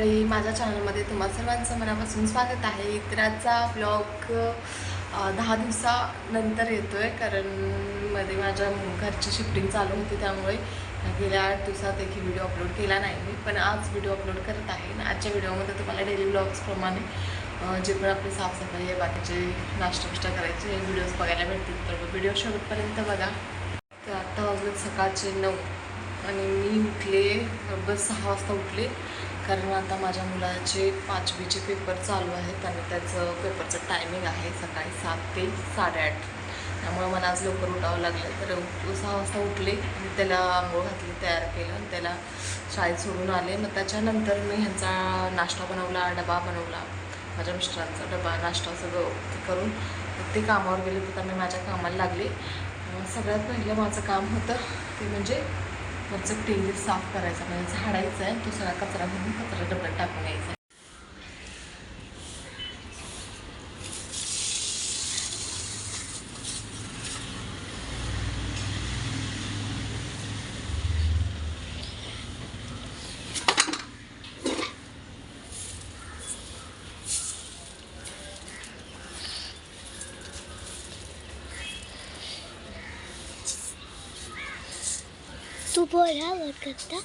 मंडळी माझ्या चॅनलमध्ये तुम्हा सर्वांचं मनापासून स्वागत आहे. तर आजचा ब्लॉग दहा दिवसानंतर येतो आहे कारण मध्ये माझ्या घरची शिफ्टिंग चालू होती त्यामुळे गेल्या आठ दिवसात एकही व्हिडिओ अपलोड केला नाही मी. पण आज व्हिडिओ अपलोड करत आहे आजच्या व्हिडिओमध्ये तुम्हाला डेली ब्लॉग्सप्रमाणे जे पण आपली साफसफाई आहे बाकीचे नाश्ता बिष्टा करायचे हे व्हिडिओज बघायला भेटतील. तर व्हिडिओ शेवटपर्यंत बघा. तर आत्ता वाजले सकाळचे नऊ आणि मी उठले बरोबर सहा वाजता उठले. कारण आता माझ्या मुलाचे पाचवीचे पेपर चालू आहेत आणि त्याचं पेपरचं टायमिंग आहे सकाळी सात ते साडेआठ. त्यामुळे मला आज लवकर उठावं लागलं तर सहा वाजता उठले मी त्याला आंघोळ घातली तयार केलं आणि त्याला शाळेत सोडून आले. मग त्याच्यानंतर मी ह्यांचा नाश्ता बनवला डबा बनवला. माझ्या मिस्टरांचा डबा नाश्ता सगळं करून ते कामावर गेले तर मी माझ्या कामाला लागले. सगळ्यात पहिलं माझं काम होतं ते म्हणजे वरचं टेरिस साफ करायचा म्हणजे झाडायचं आहे तो सगळा कचरा घेऊन कचरा डब्यात टाकून यायचा तू बोलावर करता.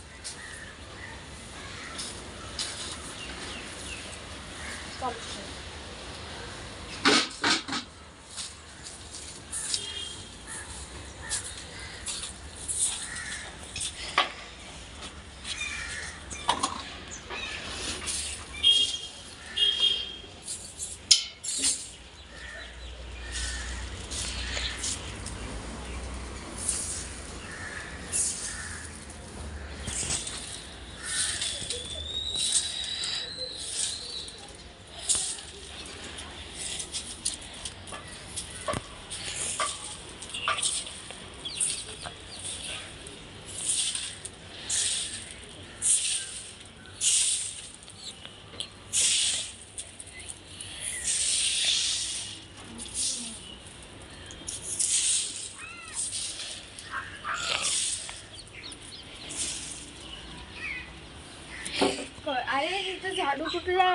अरे तिथं झाडू कुठला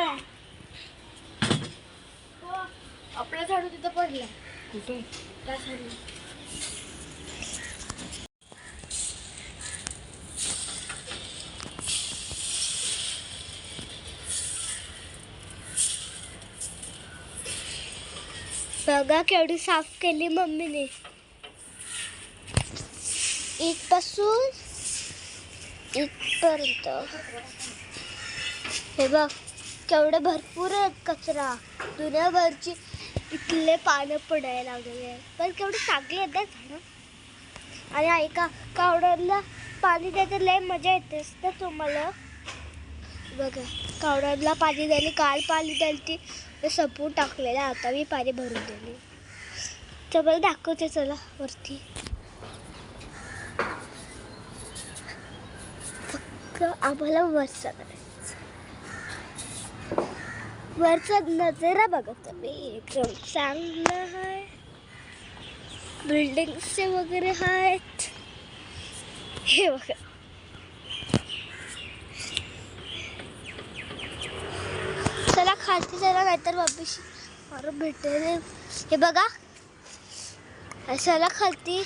हो, आपला झाडू तिथं पडला. कुठे? त्या साईडला. बघा केवढी साफ केली मम्मीने. इथपासून इथपर्यंत. हे बघ केवढं भरपूर आहे कचरा. दुनियाभरची इथले पानं पडायला लागले पण केवढी चांगले आहेत ना झाडं. आणि ऐका कावड्याला पाणी द्यायचं लय मजा येते ना तुम्हाला? बघा कावडाला पाणी द्यायला काल पाणी द्यायला ती सपून टाकलेलं आता मी पाणी भरून दिली तर मला दाखवते चला वरती. फक्त आम्हाला वरचा करायचं वरचा नजरा बघत तुम्ही. एकदम चांगलं आहे. बिल्डिंग्सचे वगैरे आहेत. हे बघा चला नाहीतर बाबीशी मारून भेटेल हे बघा. चला खालती.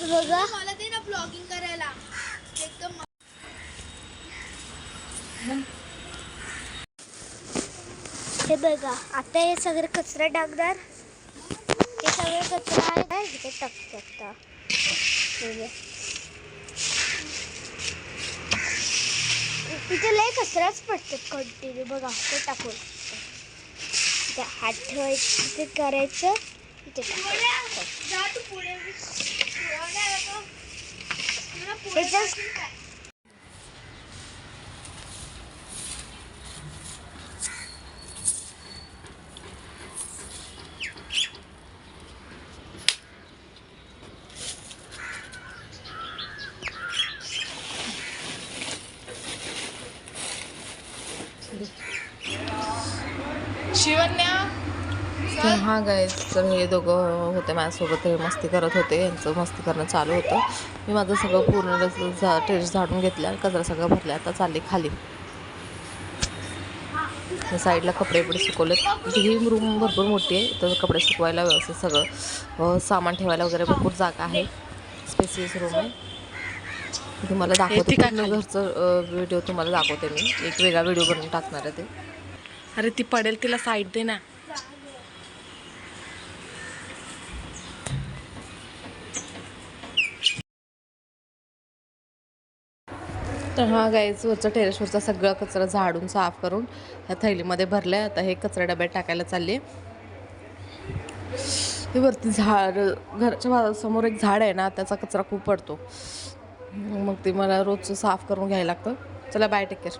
बघा. मला दे ना ब्लॉगिंग करायला. एकदम हे बघा. आता हे सगळं कचरा टाकणार. सगळं कचरा आहे ना टाकतो आता हे बघ. इथे लय कचराच पडतात कंटिन्यू बघा ते टाकून. इथे हात ठेवायचं इथे करायचं इथे टाकायचं. तर हा गायच तर हे दोघं होते माझ्यासोबत हे मस्ती करत होते यांचं मस्ती करणं चालू होतं. मी माझं सगळं पूर्ण झा टेरेस झाडून घेतल्या कचरा सगळं भरला आता चालले खाली. साईडला कपडे पण सुकवलेत. ही रूम भरपूर मोठी आहे तर कपडे सुकवायला व्यवस्थित सगळं सामान ठेवायला वगैरे भरपूर जागा आहे. स्पेसिस रूम आहे. तुम्हाला दाखवते. घरचं व्हिडिओ तुम्हाला दाखवते मी. एक वेगळा व्हिडिओ बनवून टाकणार आहे ते. अरे ती पडेल तिला साईड दे ना. तर हा गाईच वरचा टेरेसवरचा सगळा कचरा झाडून साफ करून ह्या थैलीमध्ये भरलाय. आता हे कचरा डब्यात टाकायला चालले हे वरती झाड घराच्या समोर एक झाड आहे ना त्याचा कचरा खूप पडतो. मग ते मला रोजचं साफ करून घ्यायला लागतं. चला बाय टेक केअर